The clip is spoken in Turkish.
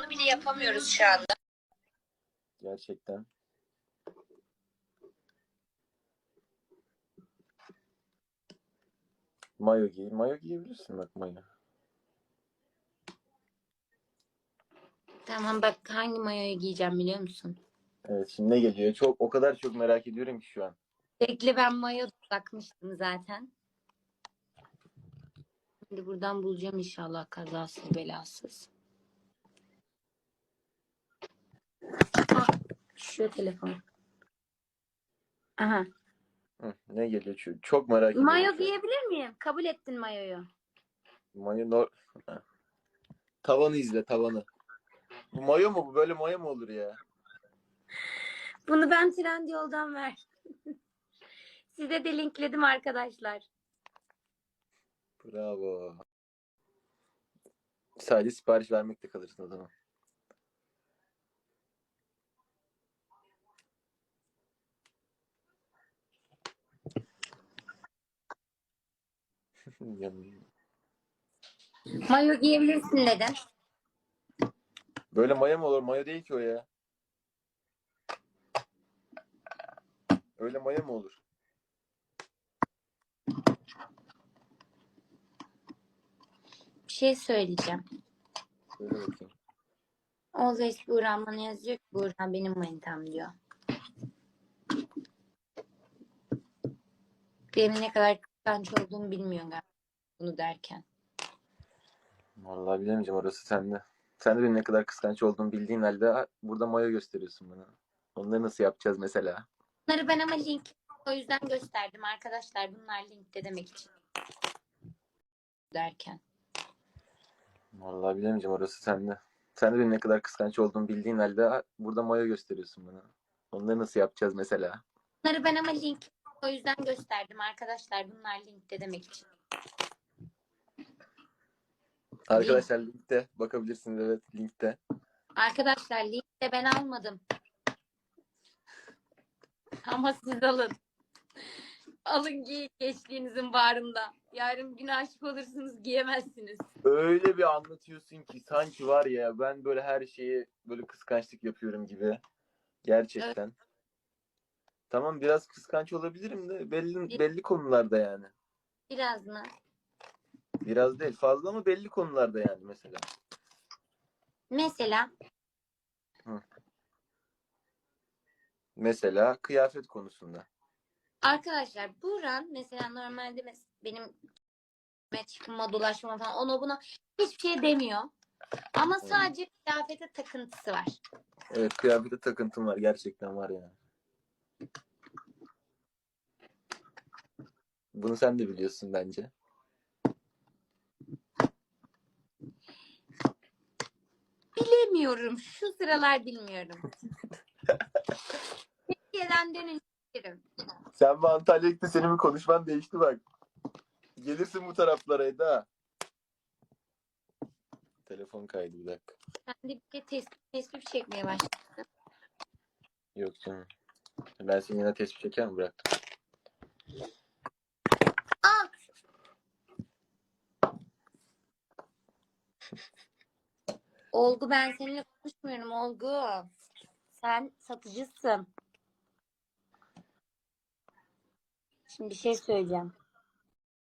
Bunu bile yapamıyoruz şu anda. Gerçekten. Mayo giy. Mayo giyebilirsin bak mayo. Tamam bak hangi mayoyu giyeceğim biliyor musun? Evet şimdi ne geliyor? Çok o kadar çok merak ediyorum ki şu an. Bekle ben mayo takmıştım zaten. Şimdi buradan bulacağım inşallah kazasız belasız. Ah, şu telefon. Aha. Hı, ne geliyor? Çok, çok merak ediyorum. Mayo şu giyebilir miyim? Kabul ettin mayoyu. Mayo nor... Ha. Tavanı izle tavanı. Bu mayo mu? Bu böyle mayo mu olur ya? Bunu ben Trendyol'dan ver. Size de linkledim arkadaşlar. Bravo. Sadece sipariş vermekte kalırsın o zaman. Yanıyor. Mayo giyebilirsin neden? Böyle maya mı olur? Maya değil ki o ya. Öyle maya mı olur? Bir şey söyleyeceğim. Söyle bakayım. Eski Burhan bana yazıyor ki Burhan benim manitam diyor. Benim ne kadar kıskanç olduğumu bilmiyor galiba bunu derken. Vallahi bilemeyeceğim orası sende. Sen de benim ne kadar kıskanç olduğumu bildiğin halde burada maya gösteriyorsun bana. Onları nasıl yapacağız mesela? Bunları ben ama link o yüzden gösterdim arkadaşlar. Bunlar linkte demek için. Derken. Vallahi bilemeyeceğim orası sende. Sen de benim ne kadar kıskanç olduğumu bildiğin halde burada maya gösteriyorsun bana. Onları nasıl yapacağız mesela? Bunları ben ama link o yüzden gösterdim arkadaşlar. Bunlar linkte demek için. Arkadaşlar linkte bakabilirsiniz evet linkte. Arkadaşlar linkte ben almadım. Ama siz alın. Alın giyin gençliğinizin bağrında. Yarın gün aşık olursunuz giyemezsiniz. Öyle bir anlatıyorsun ki sanki var ya ben böyle her şeyi böyle kıskançlık yapıyorum gibi. Gerçekten. Tamam biraz kıskanç olabilirim de belli belli konularda yani. Biraz mı? Biraz değil fazla ama belli konularda yani mesela. Mesela Mesela kıyafet konusunda. arkadaşlar Buran mesela normalde mes- benim çıkma dolaşma falan ona buna hiçbir şey demiyor. Ama sadece kıyafete takıntısı var. Evet kıyafete takıntım var gerçekten var yani. Bunu sen de biliyorsun bence. Bilemiyorum. Şu sıralar bilmiyorum. Türkiye'den dönünce bilirim. Sen bu Antalya'ya gittin senin bir konuşman değişti bak. Gelirsin bu taraflara Eda. Telefon kaydı bir dakika. Sen de bir de tespih, tespih çekmeye başladın. Yok canım. Ben seni yine tespih çeker mi bıraktım? Aa! Olgu ben seninle konuşmuyorum Olgu. Sen satıcısın. Şimdi bir şey söyleyeceğim.